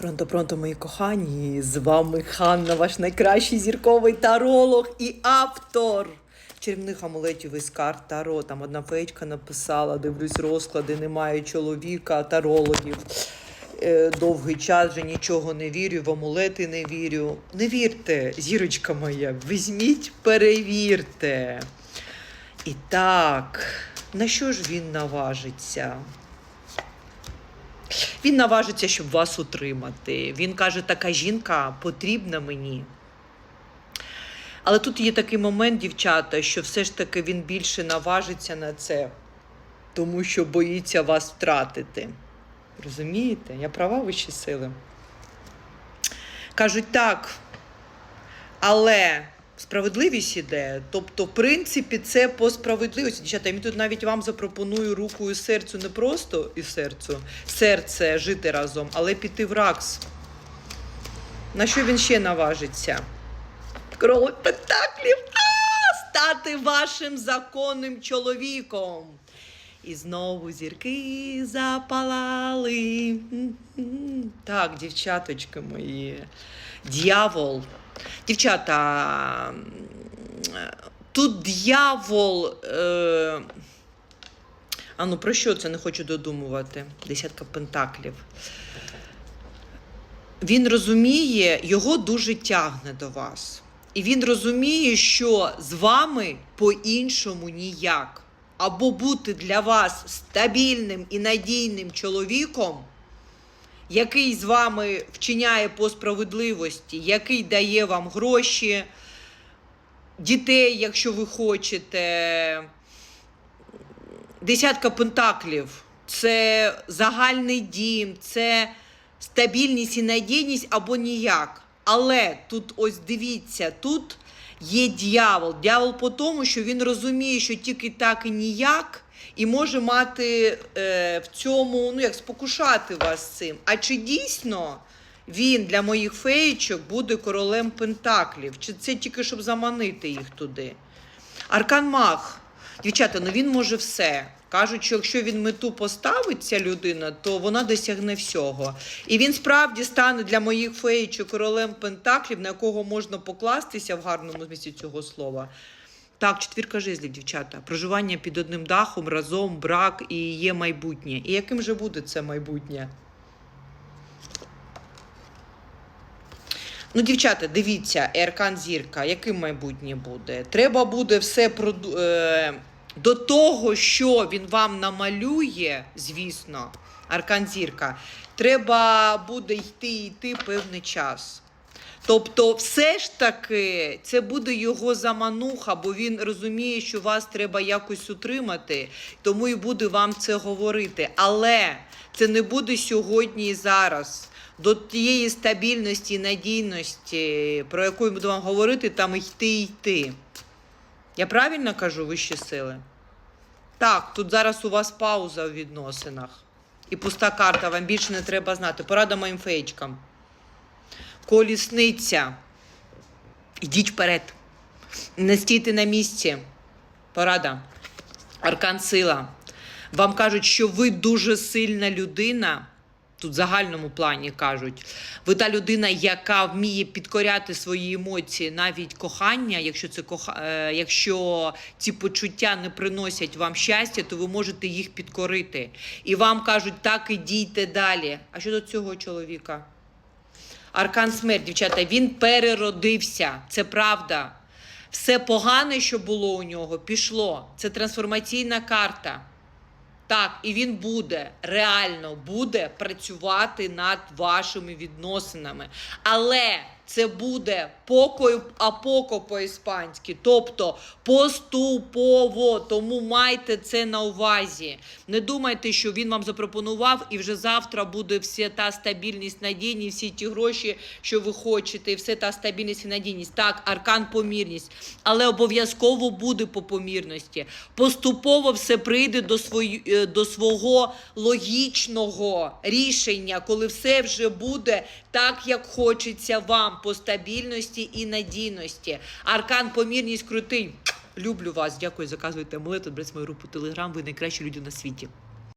Пронто, пронто, мої кохані! З вами Ханна, ваш найкращий зірковий таролог і автор чарівних амулетів із карт Таро. Там одна феєчка написала: дивлюсь розклади, немає чоловіка, тарологів. Е, Довгий час вже нічого не вірю, в амулети не вірю. Не вірте, зірочка моя, візьміть, перевірте. І так, на що ж він наважиться? Він наважиться, щоб вас утримати. Він каже, така жінка потрібна мені. Але тут є такий момент, дівчата, що все ж таки він більше наважиться на це, тому що боїться вас втратити. Розумієте? Я права вищі сили. Кажуть так, але справедливість іде. Тобто, в принципі, це по справедливості. Дівчата, я тут навіть вам запропоную руку і серцю не просто і серцю, серце жити разом, але піти в ракс. На що він ще наважиться? Король Пентаклів! Стати вашим законним чоловіком. І знову зірки запалали. Так, дівчаточки мої. Д'явол. Дівчата, тут д'явол. Е... А ну про що це не хочу додумувати? Десятка пентаклів. Він розуміє, його дуже тягне до вас. І він розуміє, що з вами по-іншому ніяк. Або бути для вас стабільним і надійним чоловіком, який з вами вчиняє по справедливості, який дає вам гроші, дітей, якщо ви хочете. Десятка пентаклів це загальний дім, це стабільність і надійність або ніяк. Але тут ось дивіться, тут є дьявол. Дьявол по тому, що він розуміє, що тільки так і ніяк, і може мати е, в цьому, ну як спокушати вас цим. А чи дійсно він для моїх феєчок буде королем пентаклів? Чи це тільки щоб заманити їх туди? Аркан Мах. Дівчата, ну він може все. Кажуть, що якщо він мету поставить, ця людина, то вона досягне всього. І він справді стане для моїх феїчок королем Пентаклів, на якого можна покластися в гарному змісті цього слова. Так, четвірка жезлів, дівчата. Проживання під одним дахом, разом, брак і є майбутнє. І яким же буде це майбутнє? Ну, дівчата, дивіться, Еркан Зірка, яким майбутнє буде? Треба буде все проду... е... до того, що він вам намалює, звісно, Аркан Зірка, треба буде йти йти певний час. Тобто, все ж таки, це буде його замануха, бо він розуміє, що вас треба якось утримати, тому і буде вам це говорити. Але це не буде сьогодні і зараз. До тієї стабільності надійності, про яку я буду вам говорити, там йти і йти. Я правильно кажу вищі сили? Так, тут зараз у вас пауза у відносинах. І пуста карта, вам більше не треба знати. Порада моїм феєчкам. Колісниця. Ідіть вперед. Не стійте на місці. Порада. Аркан сила. Вам кажуть, що ви дуже сильна людина. Тут в загальному плані кажуть, ви та людина, яка вміє підкоряти свої емоції, навіть кохання. Якщо це коха... е, якщо ці почуття не приносять вам щастя, то ви можете їх підкорити. І вам кажуть, так і дійте далі. А щодо цього чоловіка? Аркан смерть, дівчата, він переродився. Це правда. Все погане, що було у нього, пішло. Це трансформаційна карта. Так, і він буде реально буде працювати над вашими відносинами. Але це буде покою, а поко по-іспанськи. Тобто поступово. Тому майте це на увазі. Не думайте, що він вам запропонував, і вже завтра буде вся та стабільність, надійність, всі ті гроші, що ви хочете, і все та стабільність і надійність. Так, аркан помірність. Але обов'язково буде по помірності. Поступово все прийде до, свої, е, до свого логічного рішення, коли все вже буде так, як хочеться вам, по стабільності і надійності. Аркан помірність крутий. Люблю вас. Дякую, заказуйте амулет, брать мою групу Телеграм. Ви найкращі люди на світі.